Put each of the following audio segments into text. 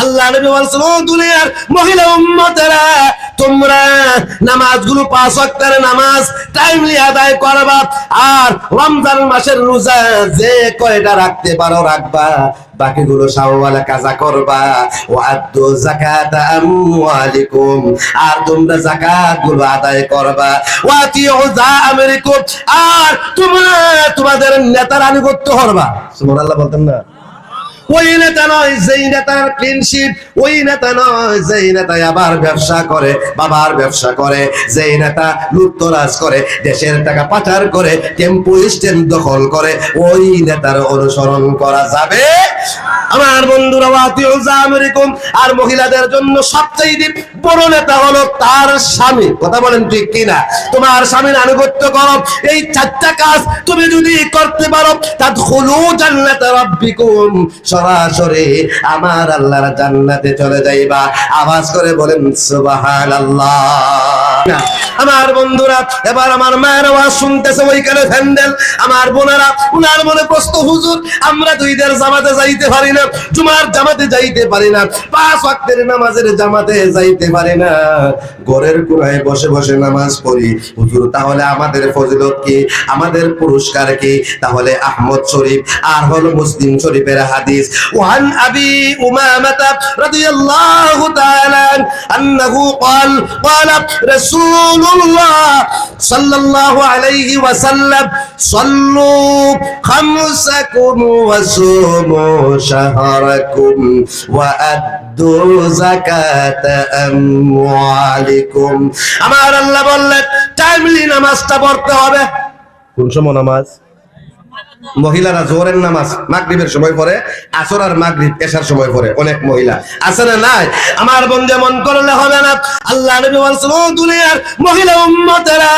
আল্লাহ নবী বলছেন, ও দুনিয়ার মহিলা উম্মতেরা, তোমরা নামাজগুলো পাঁচ নামাজ টাইমলি আদায় করবা আর রমজান মাসের রোজা যে কয়টা রাখতে পারো রাখবা, বাকিগুলো কাজা করবা। ও আদ্দু যাকাত আমওয়ালিকুম, আর তোমরা যাকাতগুলো আদায় করবা। ওয়াতিউ জাআমিরিকুম আর তোমরা তোমাদের নেতার আনুগত্য করবা। সুবহানাল্লাহ বলতেন না। ওই নেতা নয়, যেই নেতার ক্লিনশিপ ওই নেতা নয়, যেই আবার ব্যবসা করে, বাবার ব্যবসা করে, যেই নেতা লুপ্তরাজ করে, দেশের টাকা পাচার করে, টেম্পু স্ট্যান্ড দখল করে, ওই নেতার অনুসরণ করা যাবে। আমার বন্ধুরা আর মহিলাদের জন্য সবচেয়ে বড় নেতা হলো তার স্বামী। কথা বলেন ঠিক কিনা? তোমার স্বামীর আনুগত্য করো। এই চারটা কাজ তুমি যদি করতে পারো, তাদখুলু জান্নাত রাব্বিকুম। সরাসরি আমার আল্লাহর জান্নাতে চলে যাইবা। আওয়াজ করে বলেন, সুবহানাল্লাহ। আমার বন্ধুরা, এবার আমার মায়ের আওয়াজ শুনতেছে ওইখানে ফ্যান্ডেল আমার বোনেরা, উনার মনে প্রশ্ন, হুজুর, আমরা তো ঈদের জামাতে যাইতে পারি না, জুমার জামাতে যাইতে পারি না। পাঁচ ওয়াক্তের নামাজের জামাতে যাইতে পারি না ঘরের কোনায় বসে বসে নামাজ পড়ি হুজুর তাহলে আমাদের ফজিলত কি আমাদের পুরস্কার কি তাহলে আহমদ শরীফ আর হলো মুসলিম শরীফের হাদিস ওয়ান আবি উমামাতা রাদিয়াল্লাহু তাআলা আন্নাহু قال قال رسول الله صلى الله عليه وسلم صلوا خمسكم وصوموا شهركم وأدوا زكاة আমার আল্লাহ বললেন টাইমলি নামাজটা পড়তে হবে। কোন সময় নামাজ? মহিলারা জোরের নামাজ মাগরীবের সময় আসর আর মাগরীব এসার সময় অনেক মহিলা। নাই? আমার মন করলে হবে না। আল্লাহ নবী বলছেন দুনিয়ার মহিলা উম্মতেরা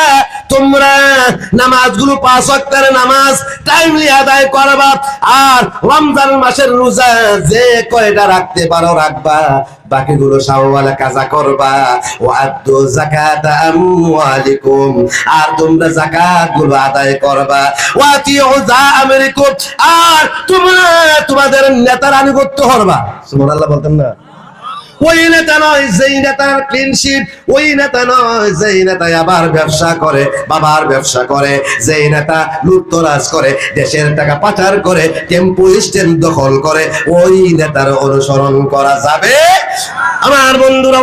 তোমরা নামাজগুলো পাঁচ অক্টারে নামাজ টাইমলি আদায় করবা আর রমজান মাসের রোজা যে কয়টা রাখতে পারো রাখবা। বাকিগুলো সাওয়ালা কাজা করবা। ও আদ্দু যাকাত আমওয়ালিকুম। আর তোমরা যাকাতগুলো আদায় করবা। ওয়াতিউ জাআমিরিকুম আর তোমরা, তোমাদের নেতার আনুগত্য করবা। সুবহানাল্লাহ বলতেন না। ওই নেতা নয়, যেই নেতার ক্লিনশিপ ওই নেতা নয়, যেই নেতা আবার ব্যবসা করে, বাবার ব্যবসা করে, যেই নেতা লুটতরাজ করে, দেশের টাকা পাচার করে, টেম্পো স্ট্যান্ড দখল করে, ওই নেতার অনুসরণ করা যাবে। আমার বন্ধুরা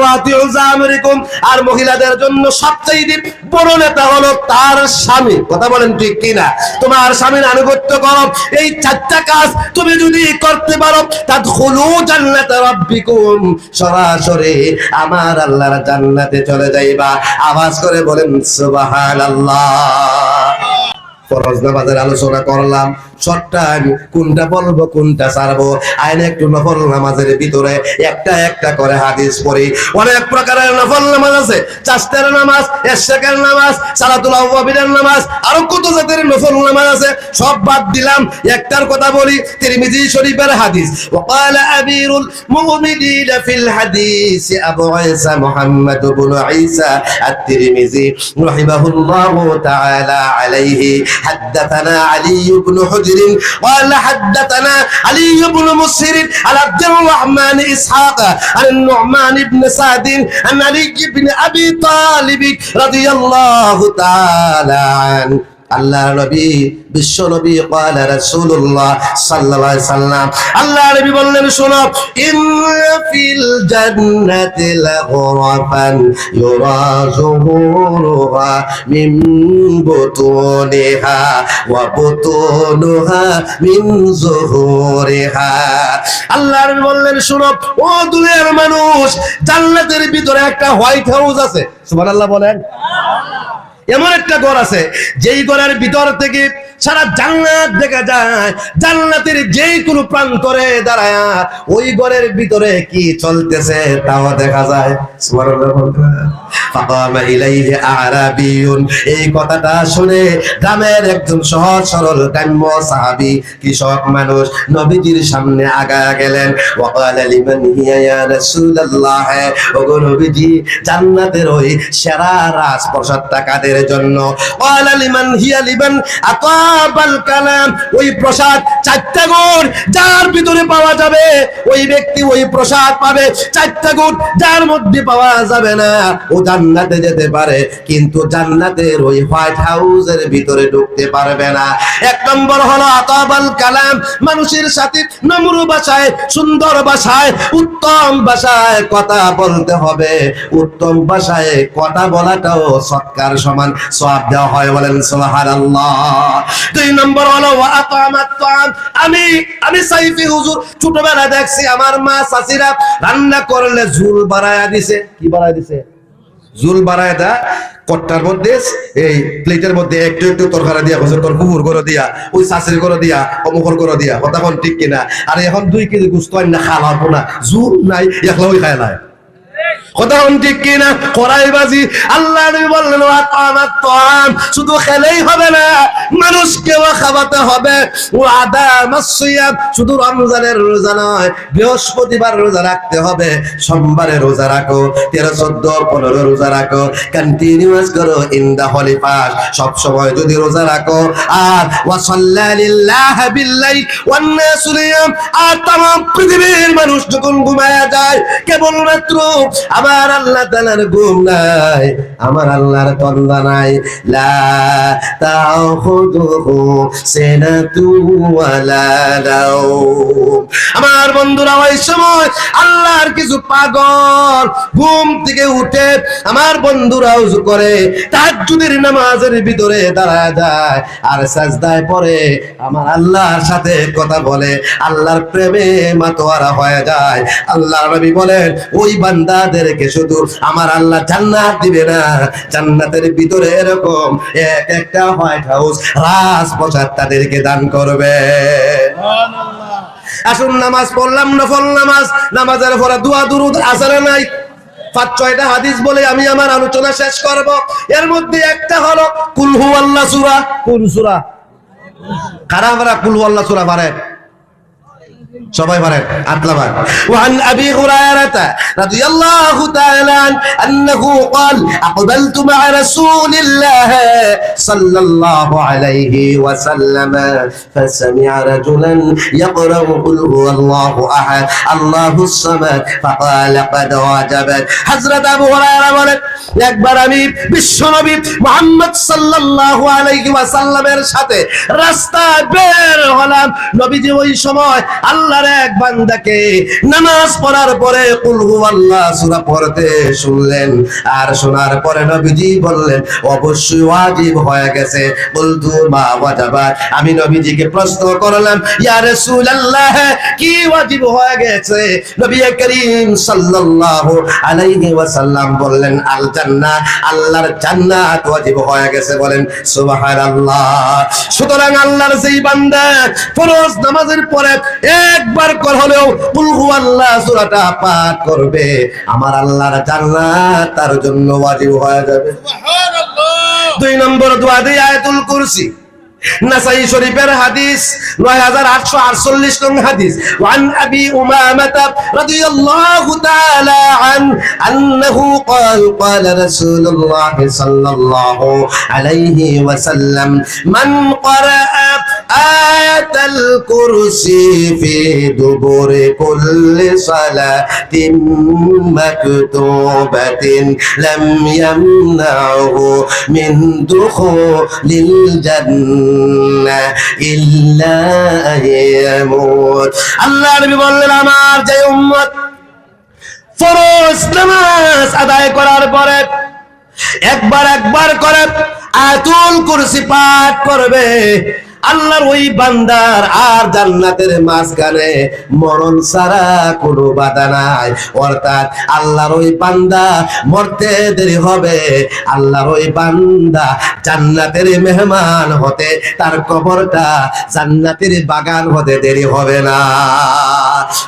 জামিরিকুম আর মহিলাদের জন্য সবচেয়ে বড় নেতা হলো তার স্বামী। কথা বলেন ঠিক কিনা? তোমার স্বামীর আনুগত্য করো। এই চারটা কাজ তুমি যদি করতে পারো, তাদখুলু জান্নাত রাব্বিকুম। সরাসরি আমার আল্লাহর জান্নাতে চলে যাইবা। আওয়াজ করে বলেন সুবহানাল্লাহ। ফরজ নামাজের আলোচনা করলাম শর্ট টাইম কোনটা বলবো কোনটা ছাড়বো আইনে একটু নফল নামাজের ভিতরে একটা একটা করে হাদিস পড়ি অনেক প্রকারের নফল নামাজ আছে চাষতের নামাজ এশেকের নামাজ সালাতুল আউয়াবিনের নামাজ আরো কত জাতের নফল নামাজ আছে সব বাদ দিলাম একটার কথা বলি তিরমিজি শরীফের হাদিস وقال أمير المؤمنين في الحديث أبو عيسى محمد بن عيسى الترمذي رحمه الله تعالى عليه حدثنا علي بن حجر قال حدثنا علي بن مسهر عن عبد الرحمن إسحاق عن النعمان بن سعد عن علي بن أبي طالب رضي الله تعالى عنه. আল্লাহ নবী, বিশ্ব নবী আল্লাহ নবী বললেন, শোনো ইন ফিল জান্নাতি লাগরাফান ইউরা যুহুরুহা মিন বুতুনিহা ওয়া বুতুনুহা মিন যুহুরিহা আল্লাহ নবী বললেন, শোনো, ও দুনিয়ার মানুষ, জান্নাতের ভিতরে একটা হোয়াইট হাউস আছে। সুবহানাল্লাহ বলেন। এমন একটা ঘর আছে, যেই ঘরের ভিতর থেকে সারা জান্নাত দেখা যায়। জান্নাতের যেই কোনো প্রান্তরে দাঁড়ায় ওই ঘরের ভিতরে কি চলতেছে তাও দেখা যায়। সুবহানাল্লাহ এই কথাটা শুনে গ্রামের একজন সহজ সরল কৃষক মানুষ নবীজির সামনে আগায়া গেলেন। কাদের জন্য? যার ভিতরে পাওয়া যাবে, ওই ব্যক্তি ওই প্রসাদ পাবে। চারটা গুণ যার মধ্যে পাওয়া যাবে না। জান্নাতে যেতে পারে, কিন্তু জান্নাতের ওই হোয়াইট হাউসের ভিতরে ঢুকতে পারবে না। এক নম্বর হলো আতাবাল কালাম, মানুষের সাথে নম্র ভাষায়, সুন্দর ভাষায়, উত্তম ভাষায় কথা বলতে হবে। উত্তম ভাষায় কথা বলাটাও সৎকার সমান সওয়াব দেওয়া হয় বলেন সুবহানাল্লাহ। দুই নম্বর হলো আতামাত আমি আমি সাইফি হুজুর ছোটবেলা দেখছি আমার মা চাচিরা রান্না করলে ঝুল বাড়ায়া দিছে। কি বাড়ায়া দিছে? ঝুল বাড়ায় দা, কট্টার মধ্যে, এই প্লেটের মধ্যে একটু একটু তরকারি দিয়া গোসল তোর কুকুর করে দিয়া, ওই শাশুড়ি করে দিয়া, অমুখর করে দিয়া, কথা ঠিক কিনা? আর এখন দুই কেজি গুস্ত আন না, খাওয়া না। জুল নাই একলা ওই খায় না তাম বৃহস্পতিবার রোজা রাখতে হবে। সোমবারে রোজা রাখো, তেরো, চোদ্দ, পনেরো রোজা রাখো। কন্টিনিউয়াস করো, ইন দা হলি পাস সব সময় যদি রোজা রাখো, আর আর তামাম পৃথিবীর মানুষ যখন ঘুমায়া যায়, কেবলমাত্র আমার আল্লাহ তাআলার ঘুম নাই, আমার আল্লাহর তন্দা নাই। লা তাখুযুহু সিনাতু ওয়ালা নাওম। আমার বন্ধুরা, ওই সময় আল্লাহর কিছু পাগল ঘুম থেকে উঠে আমার বন্ধুরা উজু করে, তাহাজ্জুদের নামাজের ভিতরে দাঁড়ায় যায় আর সাজদায় পড়ে। আমার আল্লাহর সাথে কথা বলে, আল্লাহর প্রেমে মাতোয়ারা হয়ে যায়। আল্লাহর নবী বলেন, ওই বান্দাদেরকে শুধু আমার আল্লাহ জান্নাত দিবে না। জান্নাতের ভিতরে এরকম এক একটা হোয়াইট হাউস রাজপ্রসাদ তাদেরকে দান করবে। আসুন নামাজ পড়লাম নফল নামাজ? নামাজের পরে দোয়া দুরুদ আসারে নাই। পাঁচ ছয়টা হাদিস বলে আমি আমার আলোচনা শেষ করব। এর মধ্যে একটা হলো কুলহু আল্লাহ সুরা। কুল সুরা। কারা আমরা কুলহু আল্লাহ সুরা পারে? সবাই পারেন আটলাবার وعن ابي هريره رضي الله تعالى عنه انه قال اقبلت مع رسول الله صلى الله عليه وسلم فسمع رجلا يقرا قل هو الله احد الله الصمد فقال قد وجبت حضرت ابو هريره বলেন একবার আমি বিশ্বনবী মোহাম্মদ সাল্লাল্লাহু আলাইহি ওয়াসাল্লামের সাথে রাস্তায় বের হলাম নবীজি ওই সময় আল্লাহর এক বান্দাকে নামাজ পড়ার পরে কুল হুয়াল্লাহ সূরা পড়তে শুনলেন। আর শোনার পরে নবীজি বললেন, অবশ্যই ওয়াজিব হয়ে গেছে। বলতু, মা ওয়াজাবাত আমি নবীজিকে প্রশ্ন করলাম, ইয়া রাসূলুল্লাহ, কি ওয়াজিব হয়ে গেছে? নবী করিম সাল্লাল্লাহু আলাইহি ওয়াসাল্লাম বললেন আল জান্নাহ আল্লাহর জান্নাত ওয়াজিব হয়ে গেছে। বলেন, সুবহানাল্লাহ। সুতরাং আল্লাহর যেই বান্দা ফরজ নামাজের পরে একবার কর হলেও কুল হুয়াল্লাহ সূরাটা পাঠ করবে আমার আল্লাহর জান্নাত তার জন্য ওয়াজিব হয়ে যাবে দুই নম্বর দোয়া দিয়ে আয়াতুল কুরসি নাসাই শরীফের হাদিস 9848 নং হাদিস ওয়ান আবি উমামাতা রাদিয়াল্লাহু তাআলা আন আন্নাহু قال قال رسول الله صلى الله عليه وسلم من قرأ আয়াতাল কুরসি ফি দুবুরে কুল্লি সালাতিন মাকতুবাতিন লাম ইয়ামনাহু মিন দুখুলিল জান্নাহ ইল্লা ইয়ামুত। আল্লাহ নবী বললেন, আমার যে উম্মত ফরজ নামাজ আদায় করার পরে একবার একবার করে আয়াতুল কুরসি পাঠ করবে। আল্লাহর ওই বান্দার আর জান্নাতের মাঝখানে মরণ ছাড়া কোনো বাধা নাই। অর্থাৎ আল্লাহর ওই বান্দা মরতে দেরি হবে। আল্লাহর ওই বান্দা জান্নাতের মেহমান হতে তার কবরটা জান্নাতের বাগান হতে দেরি হবে না।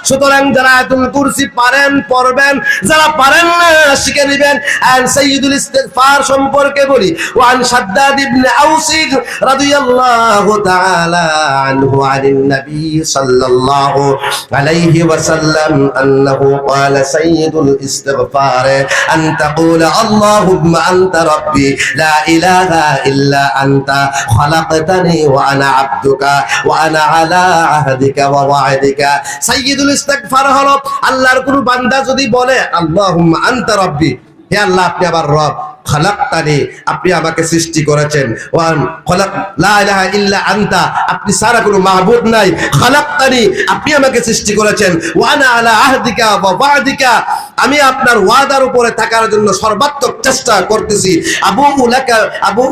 সুতরাং যারা আয়াতুল কুরসি পারেন, পড়বেন, যারা পারেন না, শিখে নেবেন। আন সাইয়্যিদুল ইস্তিগফার সম্পর্কে বলি। ওয়ান শাদ্দাদ ইবনে আউসিদ রাদিয়াল্লাহু আনিন নবী সাল্লাল্লাহু আলাইহি ওয়াসাল্লাম আন্নাহু ক্বালা সাইয়্যিদুল ইস্তিগফার আন তাকুলা, আল্লাহুম্মা আনতা রাব্বি, লা ইলাহা ইল্লা আনতা, খলাকতানি ওয়া আনা আবদুকা, ওয়া আনা আলা আহদিকা ওয়া ওয়া'দিকা। সাইয়্যিদুল ইস্তিগফার হলো আল্লাহর কোন বান্দা যদি বলে, আল্লাহুম্মা আনতা রাব্বি, হে আল্লাহ, আপনি আবার রব। খালাক্তানি আপনি আমাকে সৃষ্টি করেছেন। ওয়ান আপনি সারা কোনো মাহবুদ নাই। খালাক্তানি আপনি আমাকে সৃষ্টি করেছেন। ওয়ানা আলা আহদিকা ওয়া আমি আপনার ওয়াদার উপরে থাকার জন্য সর্বাত্মক চেষ্টা করতেছি। আবু আবু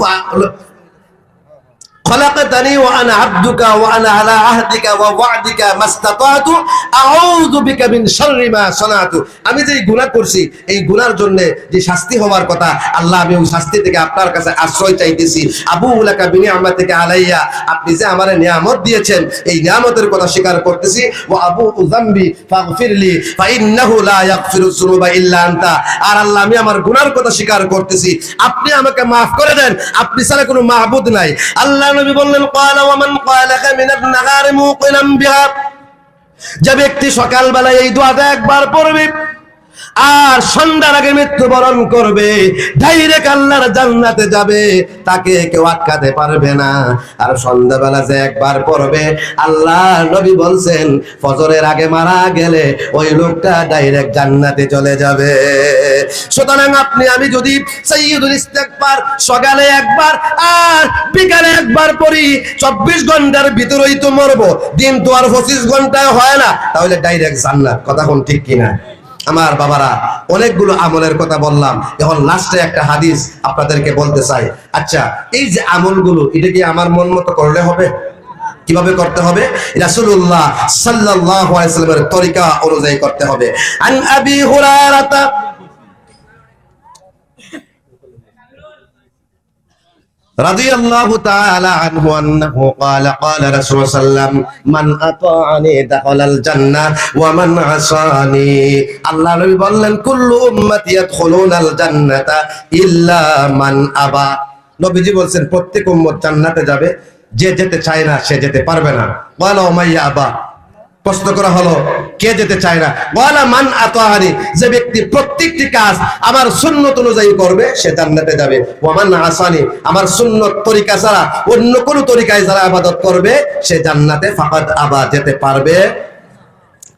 خلقتني وانا عبدك وانا على عهدك ووعدك ما استطعت اعوذ بك من شر ما صنعت আমি যে গুনাহ করছি এই গুনার জন্য যে শাস্তি হওয়ার কথা আল্লাহ আমি ওই শাস্তি থেকে আপনার কাছে আশ্রয় চাইতেছি আবু উলাকা বিনি আমার থেকে আলাইয়া আপনি যে আমারে নিয়ামত দিয়েছেন এই নিয়ামতের কথা স্বীকার করতেছি ও আবু উযামবি ফাগফিরলি ফাইন্নাহু লা ইয়াগফিরু যুনুবা ইল্লা আনতা আর আল্লাহ আমি আমার গুনার কথা স্বীকার করতেছি আপনি আমাকে maaf করে দেন আপনি ছাড়া কোনো মাহবুদ নাই আল্লাহ নবী বললেন কয়লা ওয়া মান ক্বালাকা মিনান নাহারি মুকিনাম বিহা। যে ব্যক্তি সকালবেলায় এই দোয়াটা একবার পড়বে আর সন্ধ্যার আগে মৃত্যুবরণ করবে ডাইরেক্ট আল্লাহর জান্নাতে যাবে, তাকে কেউ আটকাতে পারবে না। আর সন্ধ্যাবেলা যে একবার পড়বে, আল্লাহ নবী বলছেন, ফজরের আগে মারা গেলে ওই লোকটা ডাইরেক্ট জান্নাতে চলে যাবে। সুতরাং আপনি, আমি যদি সাইয়্যিদুল ইস্তেগফার সকালে একবার আর বিকালে একবার পড়ি, চব্বিশ ঘণ্টার ভিতরেই তো মরবো। দিন তো আর পঁচিশ ঘন্টায় হয় না, তাহলে ডাইরেক্ট জান্নাত। কথা কোন ঠিক কিনা? আমার বাবারা, অনেকগুলো আমলের কথা বললাম। এখন লাস্টে একটা হাদিস আপনাদেরকে বলতে চাই। আচ্ছা এই যে আমলগুলো, এটা কি আমার মন মতো করলে হবে? কীভাবে করতে হবে? রাসূলুল্লাহ সাল্লাল্লাহু আলাইহি ওয়াসাল্লামের তরিকা অনুযায়ী করতে হবে। আন আবি হুরায়রাতা رضي الله تعالى عنه أنه قال قال رسول الله صلى الله عليه وسلم من أطاعني دخل الجنة ومن عصاني আল্লাহ নবী বললেন কুল্লু উম্মতি ইয়াদখুলুনাল জান্নাতা ইল্লা মান আবা নবীজি বলছেন প্রত্যেক উম্মত জান্নাতে যাবে যে যেতে চায় না সে যেতে পারবে না ওয়ালা উমাইয়া আবা প্রশ্ন করা হলো, কে যেতে চায় না? ওয়ালা মান আতাহানি যে ব্যক্তি প্রত্যেকটি কাজ আমার সুন্নত অনুযায়ী করবে, সে জান্নাতে যাবে। ওয়ামান আসানি, আমার সুন্নত তরিকা ছাড়া অন্য কোন তরিকায় যারা আবাদত করবে, সে জান্নাতে ফাকাদ আবা যেতে পারবে।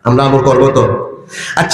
আমরা আমল করব তো? আচ্ছা